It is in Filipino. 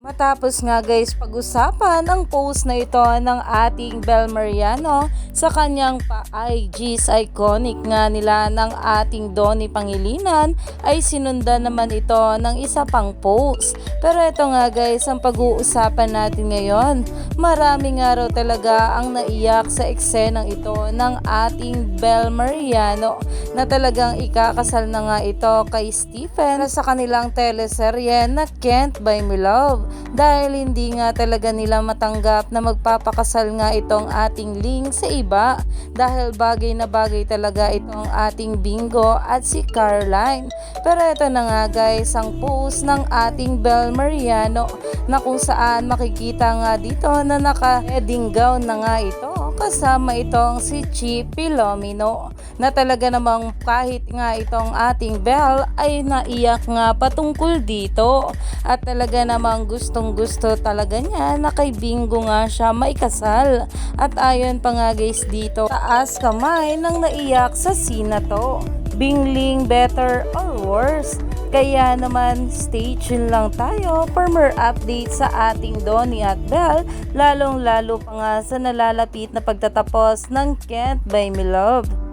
Matapos nga guys pag-usapan ang post na ito ng ating Bel Mariano sa kanyang pa-IG's iconic nga nila ng ating Donnie Pangilinan ay sinundan naman ito ng isa pang post. Pero ito nga guys ang pag-uusapan natin ngayon. Marami nga raw talaga ang naiyak sa eksenang ito ng ating Bel Mariano na talagang ikakasal na nga ito kay Stephen sa kanilang teleserye na Can't Buy Me Love dahil hindi nga talaga nila matanggap na magpapakasal nga itong ating Ling sa iba dahil bagay na bagay talaga itong ating Bingo at si Caroline. Pero ito na nga guys ang post ng ating Bel Mariano na kung saan makikita nga dito na naka-heading gown na nga ito kasama itong si Chi Pilomino na talaga namang kahit nga itong ating Belle ay naiyak nga patungkol dito. At talaga namang gustong gusto talaga niya na kay Bingo nga siya maikasal. At ayon pa nga guys dito taas kamay nang naiyak sa sina to Bingling better or worse kaya naman stay tuned lang tayo for more updates sa ating Donnie at Belle lalong lalo pa nga sa nalalapit na pagtatapos ng Can't Buy Me Love.